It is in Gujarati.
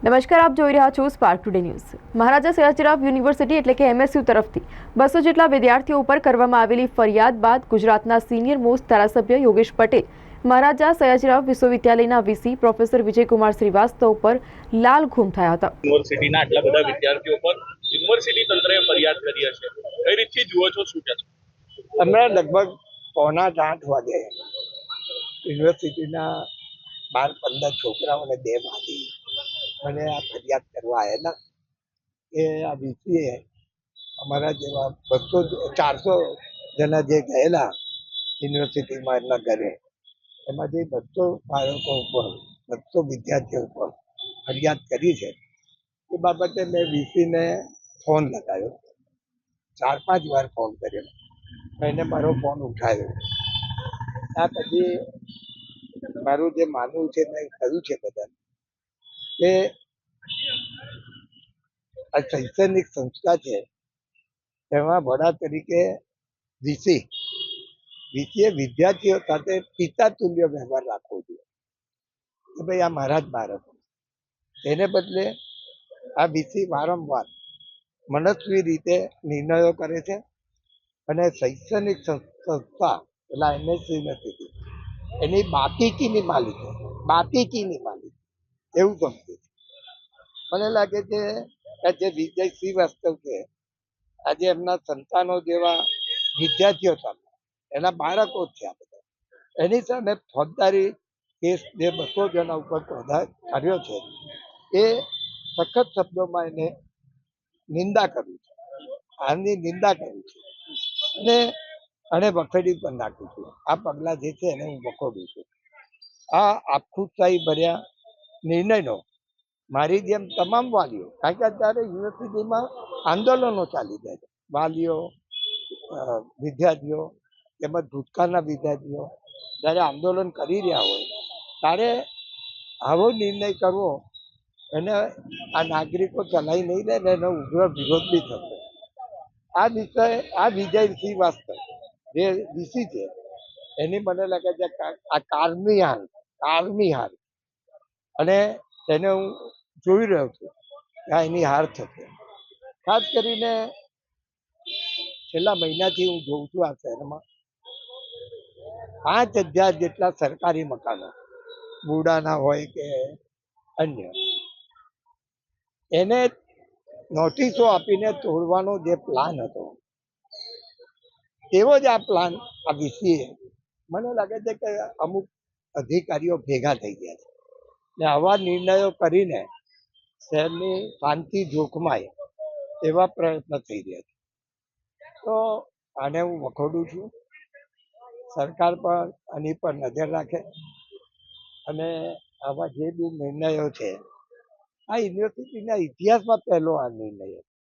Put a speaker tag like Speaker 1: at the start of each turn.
Speaker 1: નમસ્કાર આપ જોઈ રહ્યા છો spark today news Maharaja Sayajirao university એટલે કે એમએસયુ તરફથી બસો જેટલા વિદ્યાર્થીઓ ઉપર કરવામાં આવેલી ફરિયાદ બાદ ગુજરાતના સિનિયર મોસ્ટ ધારાસભ્ય યોગેશ પટેલ મહારાજા સયાજીરાવ વિશ્વવિદ્યાલયના વીસી પ્રોફેસર વિજયકુમાર શ્રીવાસ્તવ ઉપર લાલ ઘૂમ થયા હતા.
Speaker 2: યુનિવર્સિટીના આટલા બધા વિદ્યાર્થીઓ પર યુનિવર્સિટી તંત્રએ ફરિયાદ કરી હશે. કઈ રીતથી જુઓ છો શું છે
Speaker 3: અમે લગભગ પોણા આઠ વાગે યુનિવર્સિટીના બાર પંદર છોકરાઓને બે માંથી મને આ ફરિયાદ કરવા આવેલા એ આ વીસીએ અમારા જેવા બસો ચારસો જણા જે ગયેલા યુનિવર્સિટીમાં એમના ઘરે એમાંથી બસો બાળકો ઉપર, બસો વિદ્યાર્થીઓ ઉપર ફરિયાદ કરી છે, એ બાબતે મેં વીસીને ફોન લગાવ્યો. ચાર પાંચ વાર ફોન કર્યો. એને મારો ફોન ઉઠાવ્યો આ પછી મારું જે માનવું છે મેં કહ્યું છે બધાને. કે આ શૈક્ષણિક સંસ્થા છે, તેમાં વડા તરીકે વીસી, વીસીએ વિદ્યાર્થીઓ સાથે પિતા તુલ્ય વ્યવહાર રાખવો જોઈએ. કે ભાઈ આ મારા જ બાળક તેને બદલે આ વીસી વારંવાર મનસ્વી રીતે નિર્ણયો કરે છે અને શૈક્ષણિક સંસ્થા, પેલા એમએસસી નથી એની બાકીચીની માલિક બાકીચીની માલિક. એવું સમજે મને લાગે છે કે વિજય શ્રીવાસ્તવ છે, આજે એમના સંતાનો જેવા વિદ્યાર્થીઓ સામે, એના બાળકો છે આ બધા. એની સામે ફોજદારી કેસ જે બસો જણા ઉપર કર્યો છે, એ સખત શબ્દોમાં એને નિંદા કરવી છે. આની નિંદા કરવી છે. અને અને વખેડી પણ નાખું છું. આ પગલાં જે છે એને હું વખોડું છું. આ આપખુદશાહી ભર્યા નિર્ણયનો મારી જેમ તમામ વાલીઓ, કારણ કે અત્યારે યુનિવર્સિટીમાં આંદોલનો ચાલી રહ્યા છે. વાલીઓ વિદ્યાર્થીઓ તેમજ ભૂતકાળના વિદ્યાર્થીઓ જ્યારે આંદોલન કરી રહ્યા હોય, ત્યારે આવો નિર્ણય કરવો એને આ નાગરિકો ચલાવી નહીં લે ને એનો ઉગ્ર વિરોધ બી થશે આ વિષય, આ વિજય શ્રીવાસ્તવ જે વીસી છે, એની મને લાગે છે આ કારમી હાર કારમી હાર. અને તેને હું જોઈ રહ્યો કે આ એની હાર થશે. ખાસ કરીને છેલ્લા મહિનાથી હું જોઉં છું આ શહેરમાં. પાંચ હજાર જેટલા સરકારી મકાનો, બુડાના હોય કે અન્ય, એને નોટિસો આપીને તોડવાનો જે પ્લાન હતો તેવો જ આ પ્લાન આ વીસીએ મને લાગે છે કે અમુક અધિકારીઓ ભેગા થઈ ગયા છે. ને આવા નિર્ણયો કરીને શહેરની શાંતિ જોખમાય એવા પ્રયત્ન થઈ રહ્યા છે. તો આને હું વખોડું છું. સરકાર પર આની પર નજર રાખે અને આવા જે બી નિર્ણયો છે, આ યુનિવર્સિટીના ઇતિહાસમાં પહેલો આ નિર્ણય હતો.